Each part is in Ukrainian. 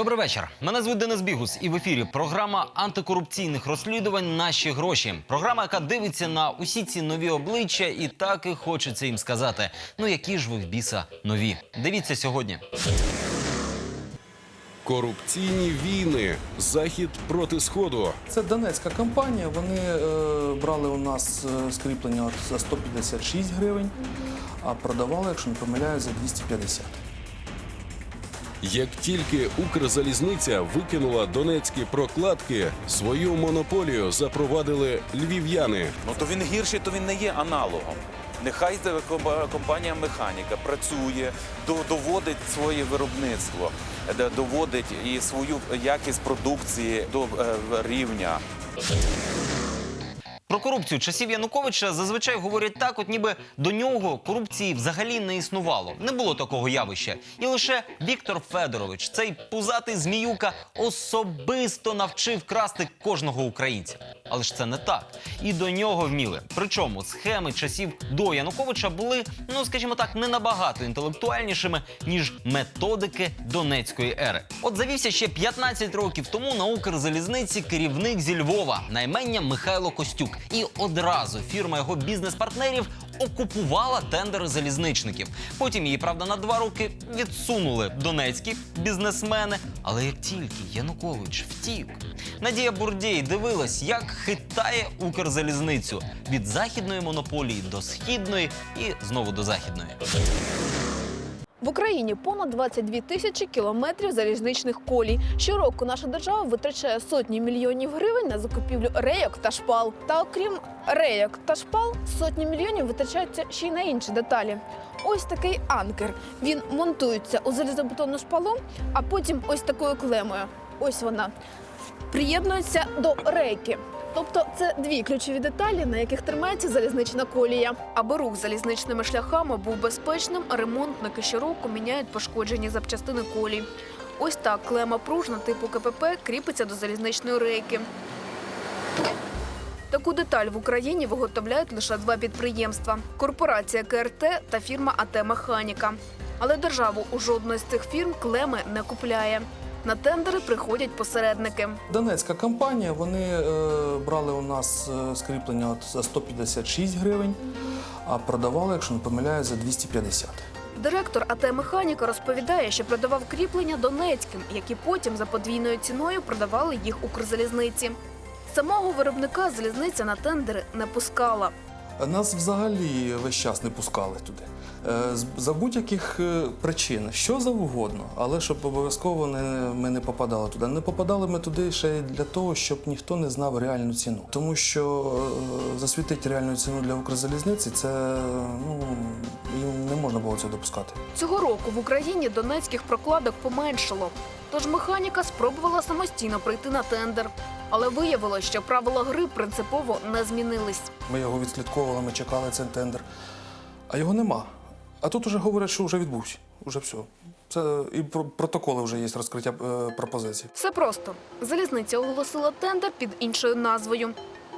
Добрий вечір. Мене звуть Денис Бігус, і в ефірі програма антикорупційних розслідувань Наші гроші. Програма, яка дивиться на усі ці нові обличчя, і так і хочеться їм сказати: ну які ж ви в біса нові? Дивіться сьогодні. Корупційні війни. Захід проти сходу. Це донецька компанія. Вони е, брали у нас е, скріплення за 156 гривень, а продавали, якщо не помиляюсь, за 250. Як тільки Укрзалізниця викинула донецькі прокладки, свою монополію запровадили львів'яни. Ну то він гірший, то він не є аналогом. Нехай компанія механіка працює, до- доводить своє виробництво, доводить і свою якість продукції до е, рівня. Про корупцію часів Януковича зазвичай говорять так, от ніби до нього корупції взагалі не існувало. Не було такого явища. І лише Віктор Федорович, цей пузатий зміюка, особисто навчив красти кожного українця. Але ж це не так. І до нього вміли. Причому схеми часів до Януковича були, ну скажімо так, не набагато інтелектуальнішими, ніж методики Донецької ери. От завівся ще 15 років тому на Укрзалізниці керівник зі Львова, наймення Михайло Костюк. І одразу фірма його бізнес-партнерів окупувала тендери залізничників. Потім її, правда, на два роки відсунули донецькі бізнесмени. Але як тільки Янукович втік, Надія Бурдєй дивилась, як хитає Укрзалізницю від західної монополії до східної і знову до західної. В Україні понад 22 тисячі кілометрів залізничних колій. Щороку наша держава витрачає сотні мільйонів гривень на закупівлю рейок та шпал. Та окрім рейок та шпал, сотні мільйонів витрачаються ще й на інші деталі. Ось такий анкер. Він монтується у залізобетонну шпалу, а потім ось такою клемою. Ось вона приєднується до рейки. Тобто це дві ключові деталі, на яких тримається залізнична колія. Аби рух залізничними шляхами був безпечним, ремонтники щороку міняють пошкоджені запчастини колій. Ось так клема пружна типу КПП кріпиться до залізничної рейки. Таку деталь в Україні виготовляють лише два підприємства: корпорація КРТ та фірма АТ Механіка. Але державу у жодної з цих фірм клеми не купляє. На тендери приходять посередники. Донецька компанія. Вони е, брали у нас е, скріплення за 156 гривень, а продавали, якщо не помиляюсь, за 250. Директор АТ Механіка розповідає, що продавав кріплення донецьким, які потім за подвійною ціною продавали їх Укрзалізниці. Самого виробника залізниця на тендери не пускала. Нас взагалі весь час не пускали туди. Е, За будь-яких е, причин, що завгодно, але щоб обов'язково ми не попадали туди. Не попадали ми туди ще й для того, щоб ніхто не знав реальну ціну. Тому що е, засвітити реальну ціну для Укрзалізниці це ну, їм не можна було цього допускати. Цього року в Україні донецьких прокладок поменшало. Тож механіка спробувала самостійно прийти на тендер. Але виявилось, що правила гри принципово не змінились. Ми його відслідковували, ми чекали цей тендер, а його нема. А тут уже говорять, що вже відбувся. Уже все. Це і про- протоколи вже є розкриття е, пропозицій. Все просто. Залізниця оголосила тендер під іншою назвою.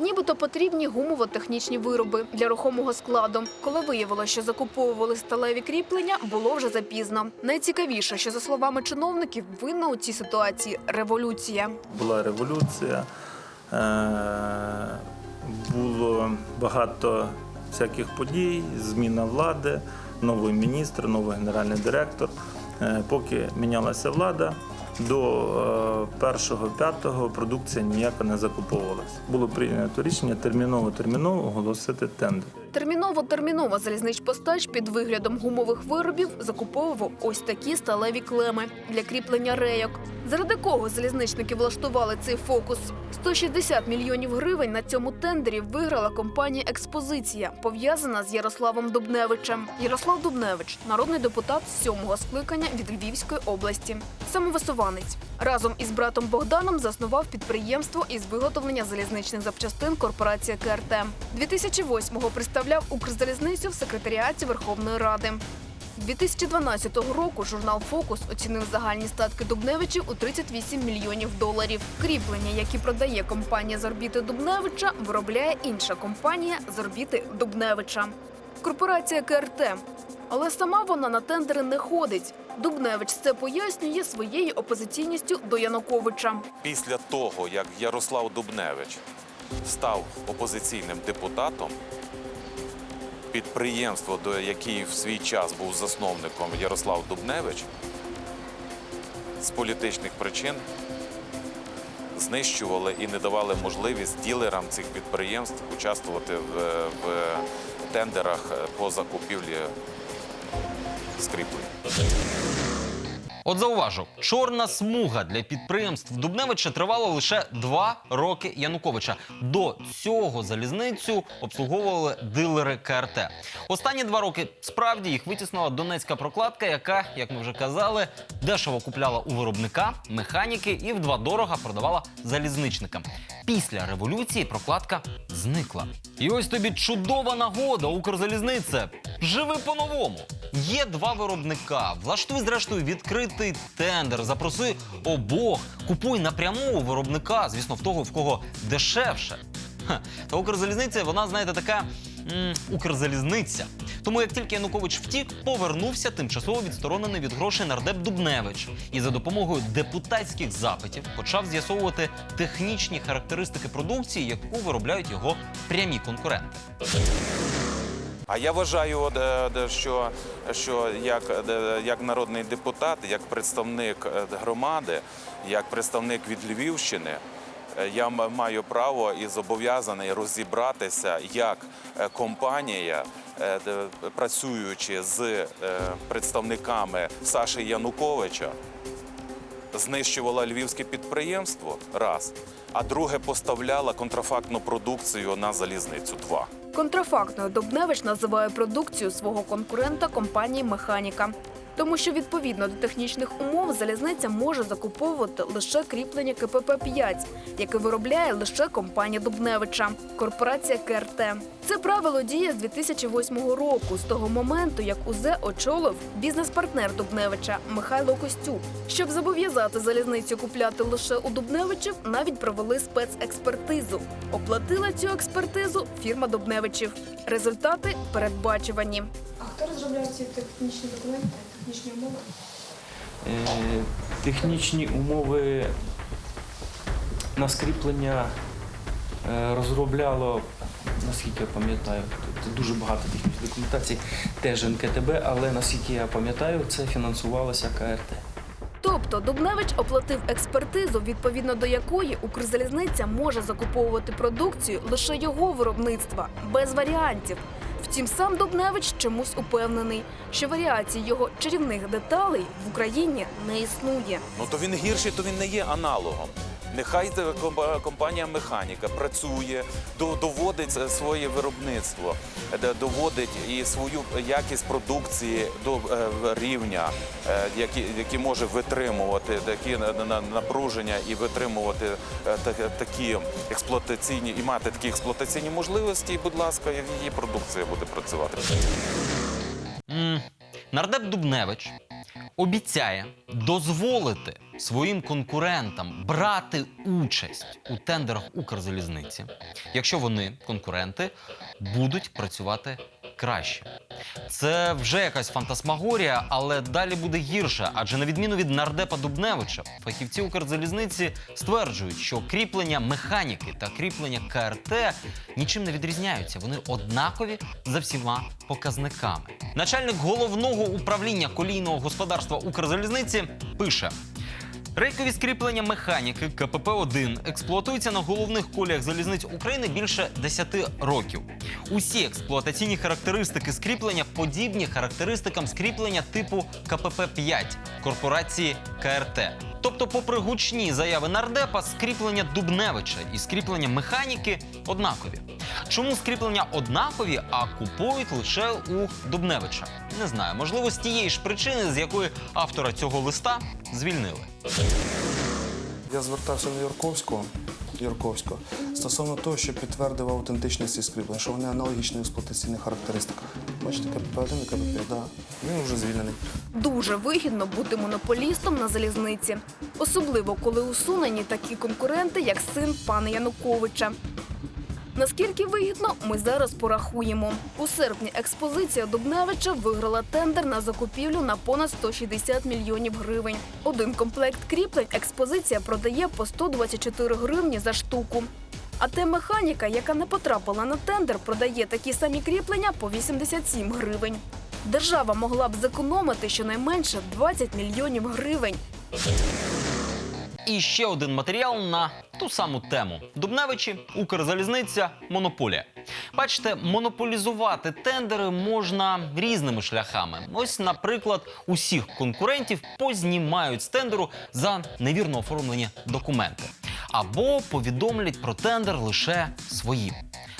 Нібито потрібні гумово-технічні вироби для рухомого складу. Коли виявилося, що закуповували сталеві кріплення, було вже запізно. Найцікавіше, що за словами чиновників, винна у цій ситуації революція. була революція, е, було багато всяких подій, зміна влади, новий міністр, новий генеральний директор. Е, Поки мінялася влада, до 1-5 продукція ніяка не закуповувалася. Було прийнято рішення терміново-терміново оголосити тендер. Терміново-терміново залізничпостач під виглядом гумових виробів закуповував ось такі сталеві клеми для кріплення рейок. Заради кого залізничники влаштували цей фокус? 160 мільйонів гривень на цьому тендері виграла компанія Експозиція, пов'язана з Ярославом Дубневичем. Ярослав Дубневич народний депутат сьомого скликання від Львівської області. Самовисуванець разом із братом Богданом заснував підприємство із виготовлення залізничних запчастин корпорація КРТ. 2008-го представляв Укрзалізницю в секретаріаті Верховної Ради. 2012 року журнал Фокус оцінив загальні статки Дубневичів у 38 мільйонів доларів. Кріплення, які продає компанія з орбіти Дубневича, виробляє інша компанія з орбіти Дубневича. Корпорація КРТ. Але сама вона на тендери не ходить. Дубневич це пояснює своєю опозиційністю до Януковича. Після того, як Ярослав Дубневич став опозиційним депутатом, підприємство, до який в свій час був засновником Ярослав Дубневич, з політичних причин знищували і не давали можливість ділерам цих підприємств участвувати в, в тендерах по закупівлі скріплень. От зауважу, чорна смуга для підприємств Дубневича тривала лише два роки Януковича. До цього залізницю обслуговували дилери КРТ. Останні два роки справді їх витіснила донецька прокладка, яка, як ми вже казали, дешево купляла у виробника, механіки і вдвадорога продавала залізничникам. Після революції прокладка зникла. І ось тобі чудова нагода, Укрзалізниця. Живи по-новому. Є два виробника. Влаштуй, зрештою, відкритий тендер. Запроси обох. Купуй напряму у виробника, звісно, в того, в кого дешевше. Ха, Та Укрзалізниця, вона, знаєте, така м, Укрзалізниця. Тому як тільки Янукович втік, повернувся тимчасово відсторонений від грошей нардеп Дубневич і за допомогою депутатських запитів почав з'ясовувати технічні характеристики продукції, яку виробляють його прямі конкуренти. А я вважаю, що, що як, як народний депутат, як представник е, громади, як представник від Львівщини, е, я маю право і зобов'язаний розібратися, як е, компанія, працюючи з представниками Саші Януковича, знищувала львівське підприємство раз, а друге поставляла контрафактну продукцію на залізницю два. Контрафактною Дубневич називає продукцію свого конкурента компанії Механіка. Тому що відповідно до технічних умов залізниця може закуповувати лише кріплення КПП-5, яке виробляє лише компанія Дубневича, корпорація КРТ. Це правило діє з 2008 року, з того моменту, як УЗЕ очолив бізнес-партнер Дубневича Михайло Костюк. Щоб зобов'язати залізницю купляти лише у Дубневичів, навіть провели спецекспертизу. Оплатила цю експертизу фірма Дубневичів. Результати передбачувані. А хто розробляє ці технічні документи, технічні умови? Е, Технічні умови на скріплення е, розробляло, наскільки я пам'ятаю, тут дуже багато технічної документації, теж НКТБ, але наскільки я пам'ятаю, це фінансувалося КРТ. Тобто Дубневич оплатив експертизу, відповідно до якої Укрзалізниця може закуповувати продукцію лише його виробництва, без варіантів. Втім, сам Дубневич чомусь упевнений, що варіацій його чарівних деталей в Україні не існує. Ну то він гірший, то він не є аналогом. Нехай компанія механіка працює, доводить е, своє виробництво, доводить і свою якість продукції до е, рівня, е, який, може витримувати такі на- на- напруження і витримувати такі експлуатаційні і мати такі експлуатаційні можливості. І, будь ласка, її продукція буде працювати. Нардеп Дубневич обіцяє дозволити своїм конкурентам брати участь у тендерах Укрзалізниці, якщо вони, конкуренти, будуть працювати краще. Це вже якась фантасмагорія, але далі буде гірше. Адже на відміну від нардепа Дубневича, фахівці Укрзалізниці стверджують, що кріплення механіки та кріплення КРТ нічим не відрізняються. Вони однакові за всіма показниками. Начальник головного управління колійного господарства Укрзалізниці пише. Рейкові скріплення механіки КПП-1 експлуатуються на головних коліях залізниць України більше 10 років. Усі експлуатаційні характеристики скріплення подібні характеристикам скріплення типу КПП-5 корпорації КРТ. Тобто, попри гучні заяви нардепа, скріплення Дубневича і скріплення механіки однакові. Чому скріплення однакові, а купують лише у Дубневича? Не знаю, можливо, з тієї ж причини, з якої автора цього листа звільнили. Я звертався до Юрковського, Юрковського стосовно того, що підтвердив аутентичність цих скріплень, що вони аналогічні в експлуатаційних характеристиках. Бачите, КПП-1 і КПП, да. Він вже звільнений. Дуже вигідно бути монополістом на залізниці, особливо коли усунені такі конкуренти, як син пана Януковича. Наскільки вигідно, ми зараз порахуємо. У серпні експозиція Дубневича виграла тендер на закупівлю на понад 160 мільйонів гривень. Один комплект кріплень експозиція продає по 124 гривні за штуку. А те механіка, яка не потрапила на тендер, продає такі самі кріплення по 87 гривень. Держава могла б зекономити щонайменше 20 мільйонів гривень. І ще один матеріал на ту саму тему: Дубневичі, Укрзалізниця, монополія. Бачите, монополізувати тендери можна різними шляхами. Ось, наприклад, усіх конкурентів познімають з тендеру за невірно оформлені документи або повідомлять про тендер лише свої.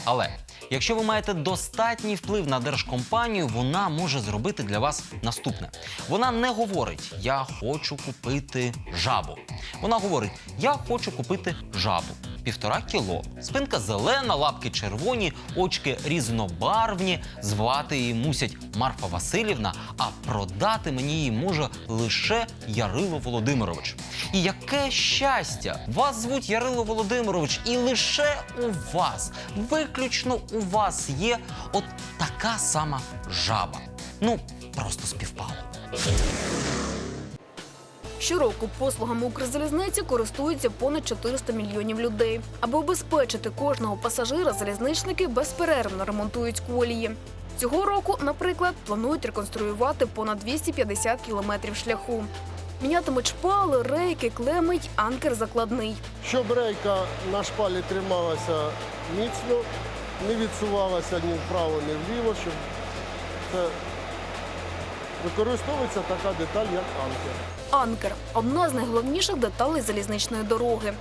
Але якщо ви маєте достатній вплив на держкомпанію, вона може зробити для вас наступне. Вона не говорить Я хочу купити жабу. Вона говорить Я хочу купити жабу. Півтора кіло, спинка зелена, лапки червоні, очки різнобарвні. Звати її мусять Марфа Васильівна, а продати мені її може лише Ярило Володимирович. І яке щастя! Вас звуть Ярило Володимирович, і лише у вас, виключно у вас є от така сама жаба. Ну, просто співпало. Щороку послугами Укрзалізниці користуються понад 400 мільйонів людей. Аби обезпечити кожного пасажира, залізничники безперервно ремонтують колії. Цього року, наприклад, планують реконструювати понад 250 кілометрів шляху. Мінятимуть шпали, рейки, клеми й анкер закладний. Щоб рейка на шпалі трималася міцно, не відсувалася ні вправо, ні вліво, щоб це використовується така деталь, як анкер. Анкер одна з найголовніших деталей залізничної дороги.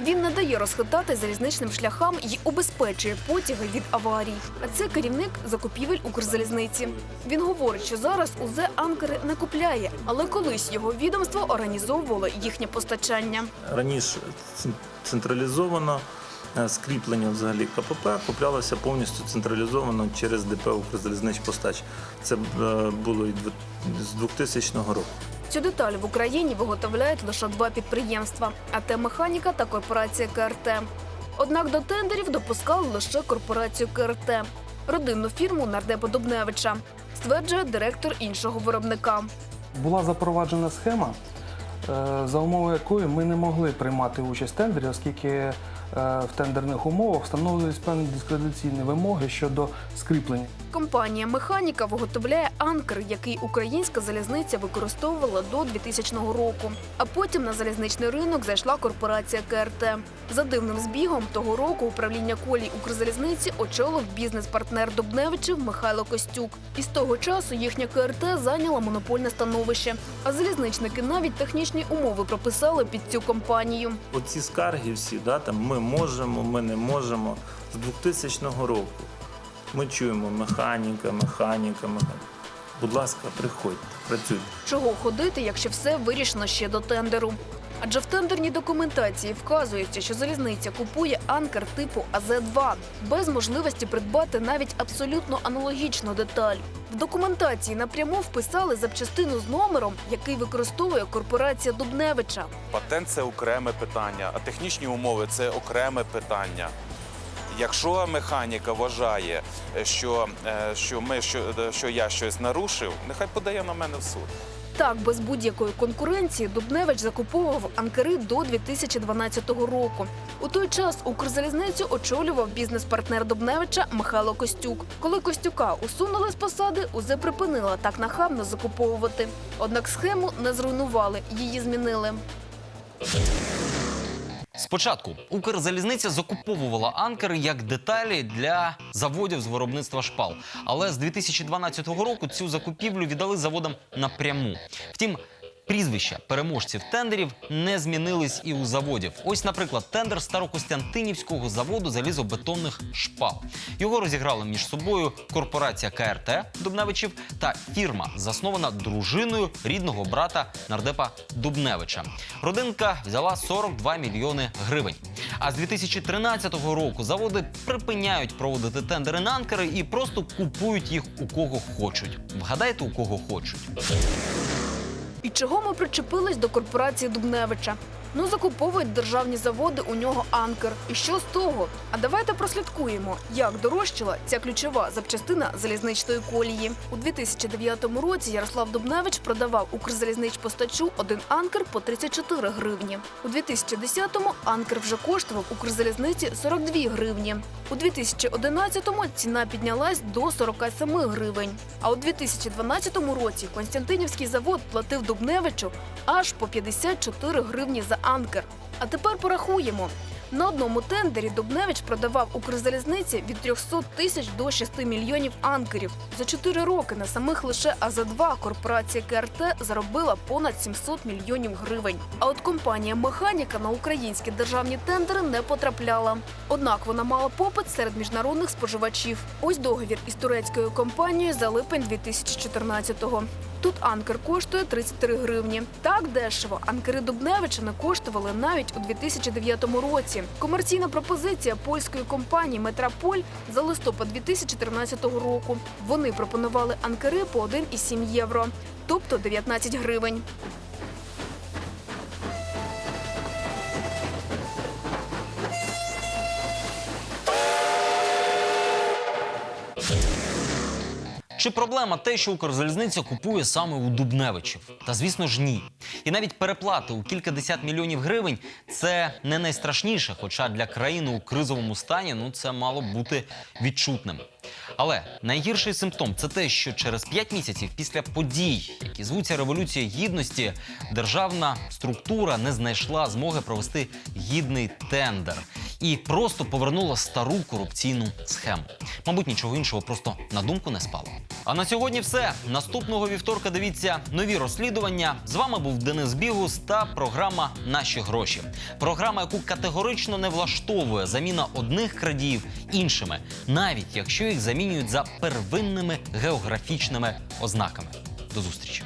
Він не дає розхитати залізничним шляхам і убезпечує потяги від аварій. А це керівник закупівель Укрзалізниці. Він говорить, що зараз УЗ анкери не купляє, але колись його відомство організовувало їхнє постачання. Раніше централізовано е, скріплення взагалі КПП куплялося повністю централізовано через ДП «Укрзалізничпостач». Це е, було з 2000 року. Цю деталь в Україні виготовляють лише два підприємства: АТ Механіка та корпорація КРТ. Однак до тендерів допускали лише корпорацію КРТ, родинну фірму нардепа Дубневича, стверджує директор іншого виробника. Була запроваджена схема, е, за умови якої ми не могли приймати участь в тендері, оскільки е, в тендерних умовах встановлювалися певні дискредитаційні вимоги щодо скріплення. Компанія Механіка виготовляє анкер, який українська залізниця використовувала до 2000 року. А потім на залізничний ринок зайшла корпорація КРТ. За дивним збігом того року управління колій Укрзалізниці очолив бізнес-партнер Дубневичів Михайло Костюк. І з того часу їхня КРТ зайняла монопольне становище. А залізничники навіть технічні умови прописали під цю компанію. Оці скарги всі, да, ми можемо, ми не можемо. З 2000 року ми чуємо механіка, механіка, механіка. Будь ласка, приходьте, працюйте. Чого ходити, якщо все вирішено ще до тендеру? Адже в тендерній документації вказується, що залізниця купує анкер типу АЗ-2 без можливості придбати навіть абсолютно аналогічну деталь. В документації напряму вписали запчастину з номером, який використовує корпорація Дубневича. Патент це окреме питання, а технічні умови це окреме питання. Якщо механіка вважає, що, е, що, ми, що, що я щось нарушив, нехай подає на мене в суд. Так, без будь-якої конкуренції Дубневич закуповував анкери до 2012 року. У той час Укрзалізницю очолював бізнес-партнер Дубневича Михайло Костюк. Коли Костюка усунули з посади, УЗ припинила так нахабно закуповувати. Однак схему не зруйнували, її змінили. Спочатку Укрзалізниця закуповувала анкери як деталі для заводів з виробництва шпал. Але з 2012 року цю закупівлю віддали заводам напряму. Втім, прізвища переможців тендерів не змінились і у заводів. Ось, наприклад, тендер Старокостянтинівського заводу залізобетонних шпал. Його розіграли між собою корпорація КРТ Дубневичів та фірма, заснована дружиною рідного брата нардепа Дубневича. Родинка взяла 42 мільйони гривень. А з 2013 року заводи припиняють проводити тендери на анкери і просто купують їх у кого хочуть. Вгадайте, у кого хочуть. Чого ми причепились до корпорації Дубневича? Ну, закуповують державні заводи у нього анкер. І що з того? А давайте прослідкуємо, як дорожчала ця ключова запчастина залізничної колії. У 2009 році Ярослав Дубневич продавав Укрзалізничпостачу один анкер по 34 гривні. У 2010-му анкер вже коштував Укрзалізниці 42 гривні. У 2011-му ціна піднялась до 47 гривень. А у 2012 році Константинівський завод платив Дубневичу аж по 54 гривні за анкер. А тепер порахуємо. На одному тендері Дубневич продавав Укрзалізниці від 300 тисяч до 6 мільйонів анкерів. За 4 роки на самих лише АЗ-2 корпорація КРТ заробила понад 700 мільйонів гривень. А от компанія Механіка на українські державні тендери не потрапляла. Однак вона мала попит серед міжнародних споживачів. Ось договір із турецькою компанією за липень 2014-го. Тут анкер коштує 33 гривні. Так дешево анкери Дубневича не коштували навіть у 2009 році. Комерційна пропозиція польської компанії Метрополь за листопад 2013 року. Вони пропонували анкери по 1,7 євро, тобто 19 гривень. Чи проблема те, що Укрзалізниця купує саме у Дубневичів? Та звісно ж ні. І навіть переплати у кількадесят мільйонів гривень це не найстрашніше, хоча для країни у кризовому стані ну це мало бути відчутним. Але найгірший симптом це те, що через 5 місяців після подій, які звуться Революція Гідності, державна структура не знайшла змоги провести гідний тендер і просто повернула стару корупційну схему. Мабуть, нічого іншого просто на думку не спало. А на сьогодні все. Наступного вівторка дивіться нові розслідування. З вами був Денис Бігус та програма Наші гроші. Програма, яку категорично не влаштовує заміна одних крадіїв іншими, навіть якщо їх замінюють за первинними географічними ознаками. До зустрічі.